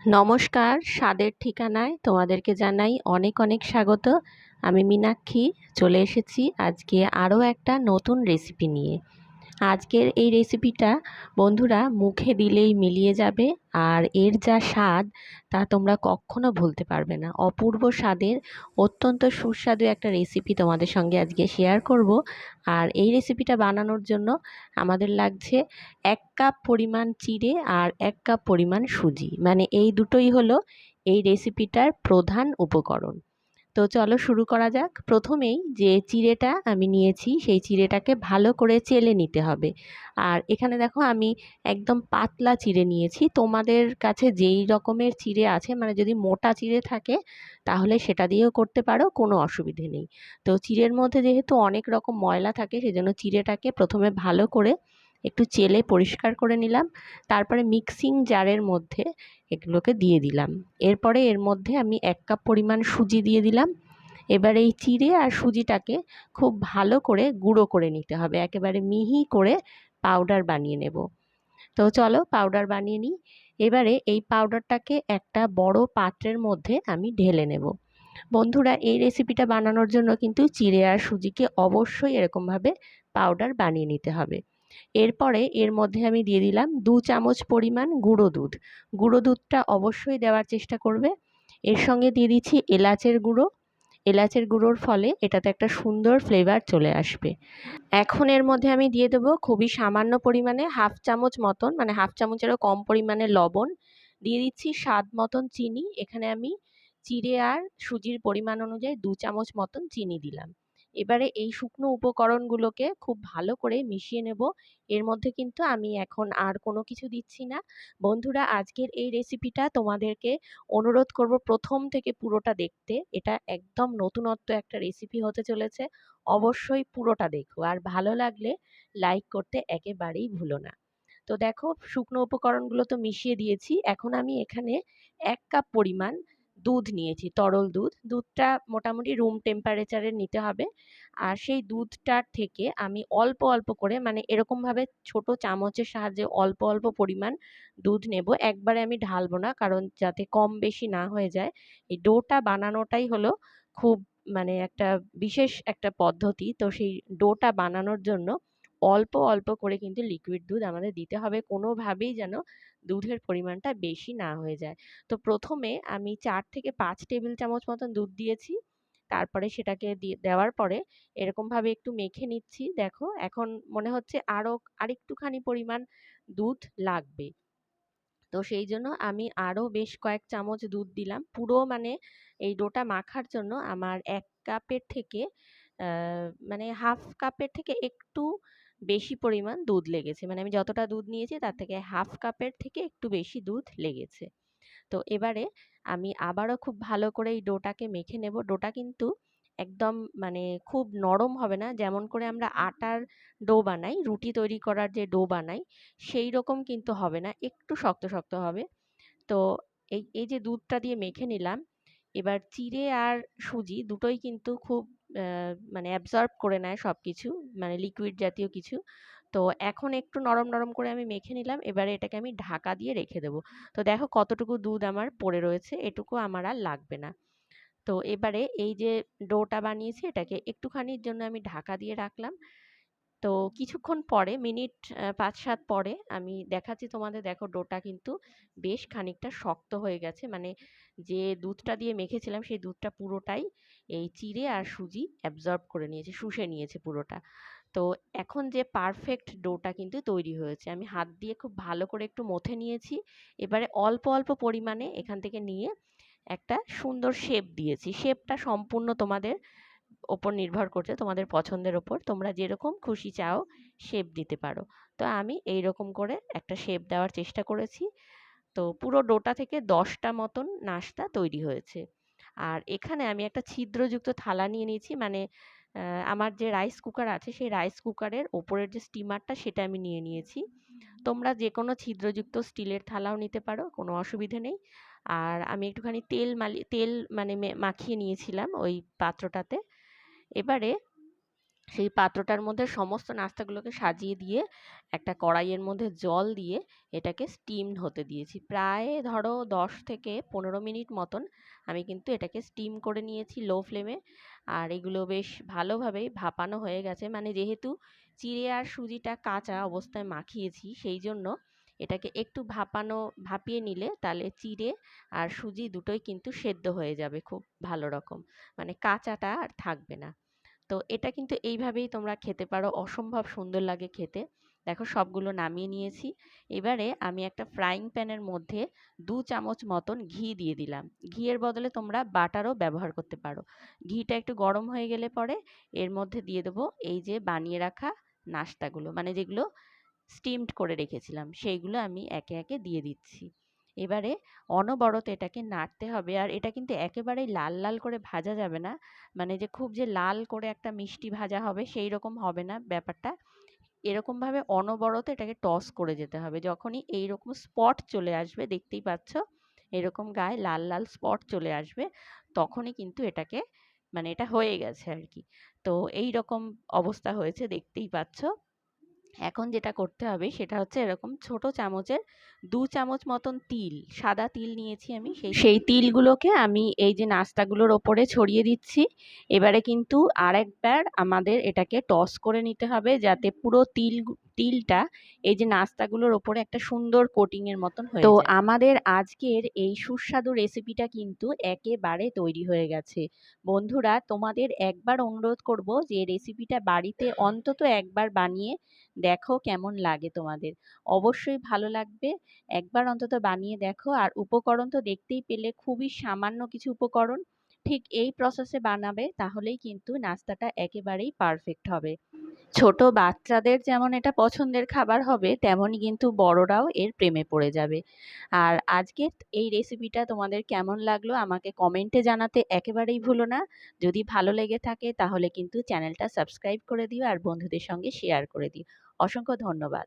নমস্কার, স্বাদের ঠিকানায় তোমাদেরকে জানাই অনেক অনেক স্বাগত। আমি মীনাক্ষী, চলে এসেছি আজকে আরও একটা নতুন রেসিপি নিয়ে। আজকের এই রেসিপিটা বন্ধুরা মুখে দিলেই মিলিয়ে যাবে আর এর যা স্বাদ তা তোমরা কখনো ভুলতে পারবে না। অপূর্ব স্বাদের, অত্যন্ত সুস্বাদু একটা রেসিপি তোমাদের সঙ্গে আজকে শেয়ার করব। আর এই রেসিপিটা বানানোর জন্য আমাদের লাগছে এক কাপ পরিমাণ চিড়ে আর এক কাপ পরিমাণ সুজি। মানে এই দুটোই হলো এই রেসিপিটার প্রধান উপকরণ। তো চলো শুরু করা যাক। প্রথমেই যে চিড়েটা আমি নিয়েছি, সেই চিড়েটাকে ভালো করে চেলে নিতে হবে। আর এখানে দেখো আমি একদম পাতলা চিড়ে নিয়েছি। তোমাদের কাছে যেই রকমের চিড়ে আছে মানে যদি মোটা চিড়ে থাকে, তাহলে সেটা দিয়েও করতে পারো, কোনো অসুবিধে নেই। তো চিড়ের মধ্যে যেহেতু অনেক রকম ময়লা থাকে, সেজন্য চিড়েটাকে প্রথমে ভালো করে একটু চেলে পরিষ্কার করে নিলাম, তারপরে মিক্সিং জারের মধ্যে এগুলোকে দিয়ে দিলাম। এরপরে এর মধ্যে আমি এক কাপ পরিমাণ সুজি দিয়ে দিলাম। এবার এই চিড়ে আর সুজিটাকে খুব ভালো করে গুঁড়ো করে নিতে হবে, একেবারে মিহি করে পাউডার বানিয়ে নেব। তো চলো পাউডার বানিয়ে নিই। এবারে এই পাউডারটাকে একটা বড় পাত্রের মধ্যে আমি ঢেলে নেব। বন্ধুরা, এই রেসিপিটা বানানোর জন্য কিন্তু চিড়ে আর সুজিকে অবশ্যই এরকমভাবে পাউডার বানিয়ে নিতে হবে। এরপরে এর মধ্যে আমি দিয়ে দিলাম দু চামচ পরিমাণ গুঁড়ো দুধ। গুঁড়ো দুধটা অবশ্যই দেওয়ার চেষ্টা করবে। এর সঙ্গে দিয়ে দিচ্ছি এলাচের গুঁড়ো। এলাচের গুঁড়োর ফলে এটাতে একটা সুন্দর ফ্লেভার চলে আসবে। এখন এর মধ্যে আমি দিয়ে দেবো খুবই সামান্য পরিমাণে হাফ চামচ মতন মানে হাফ চামচেরও কম পরিমাণে লবণ। দিয়ে দিচ্ছি স্বাদ মতন চিনি। এখানে আমি চিড়ে আর সুজির পরিমাণ অনুযায়ী দু চামচ মতন চিনি দিলাম। এবারে এই শুকনো উপকরণগুলোকে খুব ভালো করে মিশিয়ে নেব। এর মধ্যে কিন্তু আমি এখন আর কোনো কিছু দিচ্ছি না। বন্ধুরা, আজকের এই রেসিপিটা তোমাদেরকে অনুরোধ করব প্রথম থেকে পুরোটা দেখতে। এটা একদম নতুনত্ব একটা রেসিপি হতে চলেছে। অবশ্যই পুরোটা দেখো। আর ভালো লাগলে লাইক করতে একেবারেই ভুলো না। তো দেখো, শুকনো উপকরণগুলো তো মিশিয়ে দিয়েছি। এখন আমি এখানে এক কাপ পরিমাণ দুধ নিয়েছি, তরল দুধ। দুধটা মোটামুটি রুম টেম্পারেচারের নিতে হবে। আর সেই দুধটার থেকে আমি অল্প অল্প করে মানে এরকমভাবে ছোট চামচের সাহায্যে অল্প অল্প পরিমাণ দুধ নেব। একবারে আমি ঢালবো না, কারণ যাতে কম বেশি না হয়ে যায়। এই ডোটা বানানোটাই হলো খুব মানে একটা বিশেষ একটা পদ্ধতি। তো সেই ডোটা বানানোর জন্য অল্প অল্প করে কিন্তু লিকুইড দুধ আমাদের দিতে হবে। কোনোভাবেই যেন দুধের পরিমাণটা বেশি না হয়ে যায়। তো প্রথমে আমি চার থেকে পাঁচ টেবিল চামচ মতন দুধ দিয়েছি। তারপরে সেটাকে দেওয়ার পরে এরকমভাবে একটু মেখে নিচ্ছি। দেখো, এখন মনে হচ্ছে আরও আরেকটুখানি পরিমাণ দুধ লাগবে। তো সেই জন্য আমি আরও বেশ কয়েক চামচ দুধ দিলাম। পুরো মানে এই ডোটা মাখার জন্য আমার এক কাপের থেকে মানে হাফ কাপের থেকে একটু বেশি পরিমাণ দুধ লেগেছে। মানে আমি যতটা দুধ নিয়েছি তার থেকে হাফ কাপের থেকে একটু বেশি দুধ লেগেছে। তো এবারে আমি আবারও খুব ভালো করে এই ডোটাকে মেখে নেব। ডোটা কিন্তু একদম মানে খুব নরম হবে না। যেমন করে আমরা আটার ডো বানাই, রুটি তৈরি করার যে ডো বানাই, সেই রকম কিন্তু হবে না। একটু শক্ত শক্ত হবে। তো এই এই যে দুধটা দিয়ে মেখে নিলাম, এবার চিড়ে আর সুজি দুটোই কিন্তু খুব মানে অ্যাবজর্ব করে নেয় সব কিছু মানে লিকুইড জাতীয় কিছু। তো এখন একটু নরম নরম করে আমি মেখে নিলাম, এবারে এটাকে আমি ঢাকা দিয়ে রেখে দেব। তো দেখো কতটুকু দুধ আমার পড়ে রয়েছে, এটুকু আমার আর লাগবে না। তো এবারে এই যে ডোটা বানিয়েছি, এটাকে একটুখানির জন্য আমি ঢাকা দিয়ে রাখলাম। তো কিছুক্ষণ পরে, মিনিট পাঁচ সাত পরে আমি দেখাচ্ছি তোমাদের, দেখো ডোটা কিন্তু বেশ খানিকটা শক্ত হয়ে গেছে। মানে যে দুধটা দিয়ে মেখেছিলাম, সেই দুধটা পুরোটাই এই চিড়ে আর সুজি অ্যাবজর্ব করে নিয়েছে, শুষে নিয়েছে পুরোটা। তো এখন যে পারফেক্ট ডোটা কিন্তু তৈরি হয়েছে। আমি হাত দিয়ে খুব ভালো করে একটু মথে নিয়েছি, এবারে অল্প অল্প পরিমাণে এখান থেকে নিয়ে একটা সুন্দর শেপ দিয়েছি। শেপটা সম্পূর্ণ তোমাদের ওপর নির্ভর করছে তোমাদের পছন্দের ওপর তোমরা যেরকম খুশি চাও শেপ দিতে পারো। তো আমি এই রকম করে একটা শেপ দেওয়ার চেষ্টা করেছি। তো পুরো ডোটা থেকে দশটা মতন নাস্তা তৈরি হয়েছে। আর এখানে আমি একটা ছিদ্রযুক্ত থালা নিয়ে নিয়েছি। মানে আমার যে রাইস কুকার আছে, সেই রাইস কুকারের ওপরের যে স্টিমারটা সেটা আমি নিয়ে নিয়েছি। তোমরা যে কোনো ছিদ্রযুক্ত স্টিলের থালাও নিতে পারো, কোনো অসুবিধে নেই। আর আমি একটুখানি তেল মালি, তেল মানে মাখিয়ে নিয়েছিলাম ওই পাত্রটাতে। এবারে সেই পাত্রটার মধ্যে সমস্ত নাস্তাগুলোকে সাজিয়ে দিয়ে, একটা কড়াইয়ের মধ্যে জল দিয়ে এটাকে স্টিমড হতে দিয়েছি। প্রায় ধরো দশ থেকে পনেরো মিনিট মতন আমি কিন্তু এটাকে স্টিম করে নিয়েছি লো ফ্লেমে আর এগুলো বেশ ভালোভাবেই ভাপানো হয়ে গেছে। মানে যেহেতু চিড়ে আর সুজিটা কাঁচা অবস্থায় মাখিয়েছি সেই জন্য এটাকে একটু ভাপানো, ভাপিয়ে নিলে তাহলে চিড়ে আর সুজি দুটোই কিন্তু সেদ্ধ হয়ে যাবে খুব ভালো রকম। মানে কাঁচাটা আর থাকবে না। তো এটা কিন্তু এইভাবেই তোমরা খেতে পারো, অসম্ভব সুন্দর লাগে খেতে। দেখো সবগুলো নামিয়ে নিয়েছি। এবারে আমি একটা ফ্রাইং প্যানের মধ্যে দু চামচ মতন ঘি দিয়ে দিলাম। ঘিয়ের বদলে তোমরা বাটারও ব্যবহার করতে পারো। ঘিটা একটু গরম হয়ে গেলে পরে এর মধ্যে দিয়ে দেবো এই যে বানিয়ে রাখা নাস্তাগুলো। মানে যেগুলো স্টিমড করে রেখেছিলাম। সেইগুলো আমি একে একে দিয়ে দিচ্ছি। এবারে অনবরত এটাকে নাড়তে হবে। আর এটা কিন্তু একেবারেই লাল লাল করে ভাজা যাবে না। মানে যে খুব যে লাল করে একটা মিষ্টি ভাজা হবে, সেই রকম হবে না ব্যাপারটা। এরকমভাবে অনবরত এটাকে টস করে যেতে হবে। যখনই এই রকম স্পট চলে আসবে, দেখতেই পাচ্ছ? এরকম গায়ে লাল লাল স্পট চলে আসবে। তখনই কিন্তু এটাকে মানে এটা হয়ে গেছে আর কি। তো এই রকম অবস্থা হয়েছে, দেখতেই পাচ্ছ? এখন যেটা করতে হবে সেটা হচ্ছে এরকম ছোট চামচের দু চামচ মতন তিল সাদা তিল নিয়েছি আমি সেই সেই তিলগুলোকে আমি এই যে নাস্তাগুলোর ওপরে ছড়িয়ে দিচ্ছি। এবারে কিন্তু আরেকবার আমাদের এটাকে টস করে নিতে হবে যাতে পুরো তিল তিলটা এই যে নাস্তাগুলোর ওপরে একটা সুন্দর কোটিংয়ের মতন হয়ে তো আমাদের আজকের এই সুস্বাদু রেসিপিটা কিন্তু একেবারে তৈরি হয়ে গেছে। বন্ধুরা তোমাদের একবার অনুরোধ করব যে রেসিপিটা বাড়িতে অন্তত একবার বানিয়ে দেখো কেমন লাগে তোমাদের। অবশ্যই ভালো লাগবে। একবার অন্তত বানিয়ে দেখো। আর উপকরণ তো দেখতেই পেলে খুবই সামান্য কিছু উপকরণ। ঠিক এই প্রসেসে বানাবে তাহলেই কিন্তু নাস্তাটা একেবারেই পারফেক্ট হবে। ছোট বাচ্চাদের যেমন এটা পছন্দের খাবার হবে, তেমনই কিন্তু বড়রাও এর প্রেমে পড়ে যাবে। আর আজকে এই রেসিপিটা তোমাদের কেমন লাগল আমাকে কমেন্টে জানাতে একেবারেই ভুলো না। যদি ভালো লেগে থাকে তাহলে কিন্তু চ্যানেলটা সাবস্ক্রাইব করে দিও আর বন্ধুদের সঙ্গে শেয়ার করে দিও। অসংখ্য ধন্যবাদ।